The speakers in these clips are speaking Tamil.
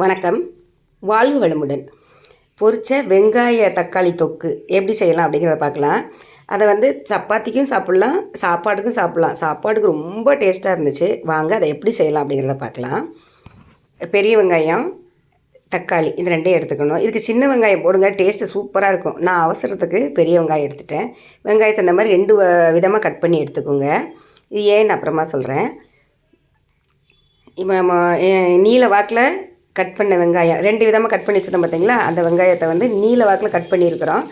வணக்கம். வாழ்வு வளமுடன். பொரிச்ச வெங்காய தக்காளி தொக்கு எப்படி செய்யலாம் அப்படிங்கிறத பார்க்கலாம். அதை வந்து சப்பாத்திக்கும் சாப்பிட்லாம் சாப்பாடுக்கும் சாப்பிட்லாம். சாப்பாடுக்கு ரொம்ப டேஸ்ட்டாக இருந்துச்சு. வாங்க அதை எப்படி செய்யலாம் அப்படிங்கிறத பார்க்கலாம். பெரிய வெங்காயம் தக்காளி இது ரெண்டையும் எடுத்துக்கணும். இதுக்கு சின்ன வெங்காயம் போடுங்க டேஸ்ட்டு சூப்பராக இருக்கும். நான் அவசரத்துக்கு பெரிய வெங்காயம் எடுத்துட்டேன். வெங்காயத்தை இந்த மாதிரி ரெண்டு விதமாக கட் பண்ணி எடுத்துக்கோங்க. இது ஏன்னு அப்புறமா சொல்கிறேன் இப்போ நீல வாக்கில் கட் பண்ண வெங்காயம். ரெண்டு விதமாக கட் பண்ணி வச்சுருந்தோம் பார்த்தீங்களா அந்த வெங்காயத்தை வந்து நீல வாக்கில் கட் பண்ணியிருக்கிறோம்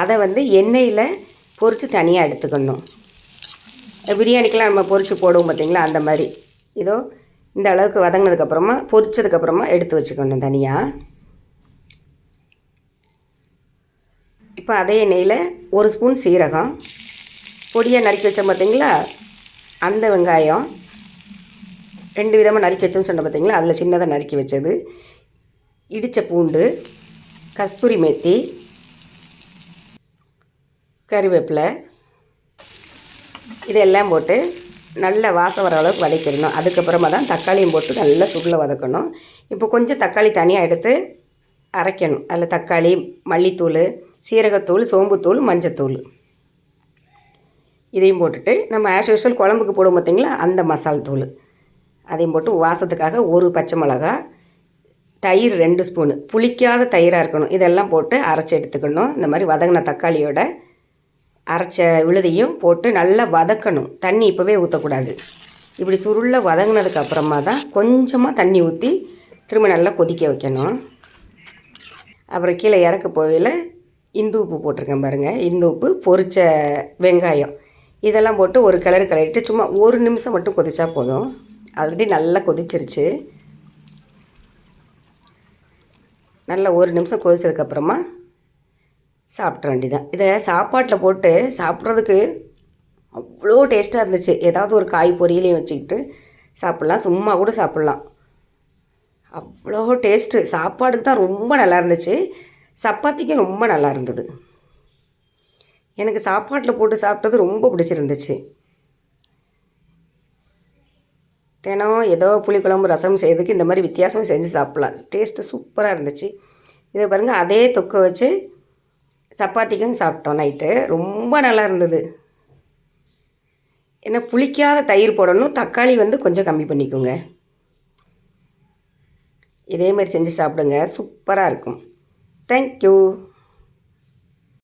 அதை வந்து எண்ணெயில் பொரித்து தனியாக எடுத்துக்கணும். பிரியாணிக்கெலாம் நம்ம பொரித்து போடுவோம் பார்த்தீங்களா அந்த மாதிரி. இதோ இந்த அளவுக்கு வதங்கினதுக்கப்புறமா பொரிச்சதுக்கப்புறமா எடுத்து வச்சுக்கணும் தனியாக இப்போ அதே எண்ணெயில் ஒரு ஸ்பூன் சீரகம். பொடியாக நறுக்கி வச்சோம் பார்த்தீங்களா அந்த வெங்காயம். ரெண்டு விதமாக நறுக்கி வச்சோம்னு சொன்ன பார்த்தீங்களா அதில் சின்னதாக நறுக்கி வச்சது. இடித்த பூண்டு கஸ்தூரி மேத்தி கறிவேப்பிலை இதெல்லாம் போட்டு நல்லா வாசம் வர அளவுக்கு வதக்கிடணும். அதுக்கப்புறமா தான் தக்காளியும் போட்டு நல்லா சுருளை வதக்கணும். இப்போ கொஞ்சம் தக்காளி தனியாக எடுத்து அரைக்கணும். அதில் தக்காளி மல்லித்தூள் சீரகத்தூள் சோம்புத்தூள் மஞ்சத்தூள். இதையும் போட்டுட்டு நம்ம ஆஸ் யூஸ்வல் குழம்புக்கு போடுவோம் பார்த்தீங்களா அந்த மசால் தூள். அதையும் போட்டு வாசத்துக்காக ஒரு பச்சை மிளகா தயிர் ரெண்டு ஸ்பூனு. புளிக்காத தயிராக இருக்கணும். இதெல்லாம் போட்டு அரைச்சி எடுத்துக்கணும். இந்த மாதிரி வதங்கின தக்காளியோட அரைச்ச விழுதையும் போட்டு நல்லா வதக்கணும். தண்ணி இப்போவே ஊற்றக்கூடாது இப்படி சுருள வதங்கினதுக்கு அப்புறமா தான் கொஞ்சமாக தண்ணி ஊற்றி திரும்ப நல்லா கொதிக்க வைக்கணும். அப்புறம் கீழே இறக்க போவையில் இந்து உப்பு போட்டிருக்கேன் பாருங்கள் இந்து உப்பு பொரிச்ச வெங்காயம். இதெல்லாம் போட்டு ஒரு கிளறு கிளறிட்டு சும்மா ஒரு நிமிஷம் மட்டும் கொதிச்சா போதும். ஆல்ரெடி நல்லா கொதிச்சிருச்சு. நல்லா ஒரு நிமிஷம் கொதிச்சதுக்கப்புறமா சாப்பிட்ற வேண்டிதான் இதை சாப்பாட்டில் போட்டு சாப்பிட்றதுக்கு அவ்வளோ டேஸ்ட்டாக இருந்துச்சு. ஏதாவது ஒரு காய் பொரியலையும் வச்சுக்கிட்டு சாப்பிட்லாம். சும்மா கூட சாப்பிட்லாம். அவ்வளோ டேஸ்ட்டு சாப்பாடுக்கு தான் ரொம்ப நல்லா இருந்துச்சு. சப்பாத்திக்கும் ரொம்ப நல்லா இருந்தது. எனக்கு சாப்பாட்டில் போட்டு சாப்பிட்டது ரொம்ப பிடிச்சிருந்துச்சு. தினம் ஏதோ புளிக்குழம்பு ரசம் செய்யறதுக்கு இந்த மாதிரி வித்தியாசம் செஞ்சு சாப்பிட்லாம். டேஸ்ட்டு சூப்பராக இருந்துச்சு. இதை பாருங்கள் அதே தொக்கை வச்சு சப்பாத்திக்கும் சாப்பிட்டோம் நைட்டு ரொம்ப நல்லா இருந்தது. ஏன்னா புளிக்காத தயிர் போடணும் தக்காளி வந்து கொஞ்சம் கம்மி பண்ணிக்கோங்க. இதே மாதிரி செஞ்சு சாப்பிடுங்க சூப்பராக இருக்கும். தேங்க்யூ